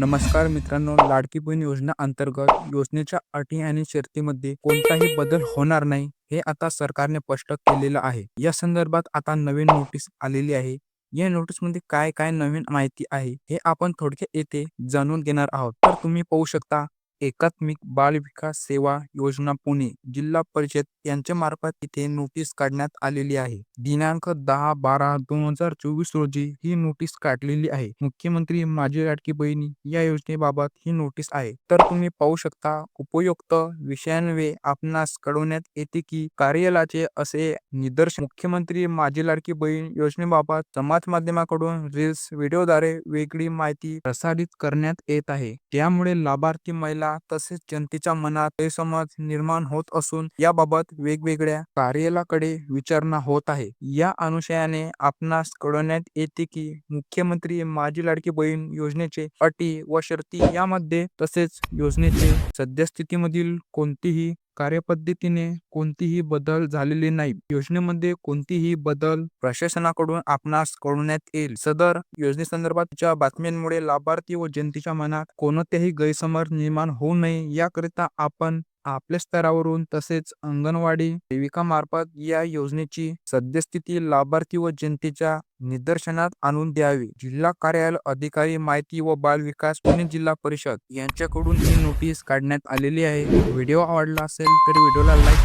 नमस्कार मित्रांनो लाडकी बहीण योजना अंतर्गत योजनेच्या अटी आणि शर्तीमध्ये कोणताही बदल होणार नाही हे आता सरकारने स्पष्ट केलेलं आहे. या संदर्भात आता नवीन नोटीस आलेली आहे. या नोटीसमध्ये काय काय नवीन माहिती आहे हे आपण थोडक्यात येथे जाणून घेणार आहोत. तर तुम्ही पाहू शकता एकात्मिक बाल विकास सेवा योजना पुणे जिल्हा परिषद यांच्या मार्फत इथे नोटीस काढण्यात आलेली आहे. दिनांक दहा बारा दोन हजार चोवीस रोजी ही नोटीस काढलेली आहे. मुख्यमंत्री माझी लाडकी बहिणी या योजनेबाबत ही नोटीस आहे. तर तुम्ही पाहू शकता उपयुक्त विषयांवे आपणास कळवण्यात येते की कार्यालयाचे असे निदर्शन. मुख्यमंत्री माझी लाडकी बहीण योजनेबाबत समाज माध्यमाकडून रील्स व्हिडिओद्वारे वेगळी माहिती प्रसारित करण्यात येत आहे. त्यामुळे लाभार्थी महिला तसेच जनतेच्या मनात गैरसमज निर्माण होत असून याबाबत वेगवेगळ्या कार्यालयाकडे विचारणा होत आहे. या अनुषयाने आपणास कळवण्यात येते की मुख्यमंत्री माझी लाडकी बहीण योजनेचे अटी व शर्ती यामध्ये तसेच योजनेचे सद्यस्थितीमधील कोणतीही कार्यपद्धतीने कोणतीही बदल झालेले नाही योजनेमध्ये कोणतीही बदल प्रशासनाकडून आपणास कळवण्यात येईल. सदर योजनेसंदर्भातच्या बातम्यांमुळे लाभार्थी व जनतेच्या मनात कोणतेही गैरसमज निर्माण होऊ नये. याकरिता आपण आपल्या स्तरावरून तसेच अंगणवाडी सेविकामार्फत या योजनेची सद्यस्थिती लाभार्थी व जनतेच्या निदर्शनात आणून द्यावी. जिल्हा कार्यालय अधिकारी माहिती व बाल विकास पुणे जिल्हा परिषद यांच्याकडून ही नोटीस काढण्यात आलेली आहे. व्हिडिओ आवडला असेल तर व्हिडिओला लाईक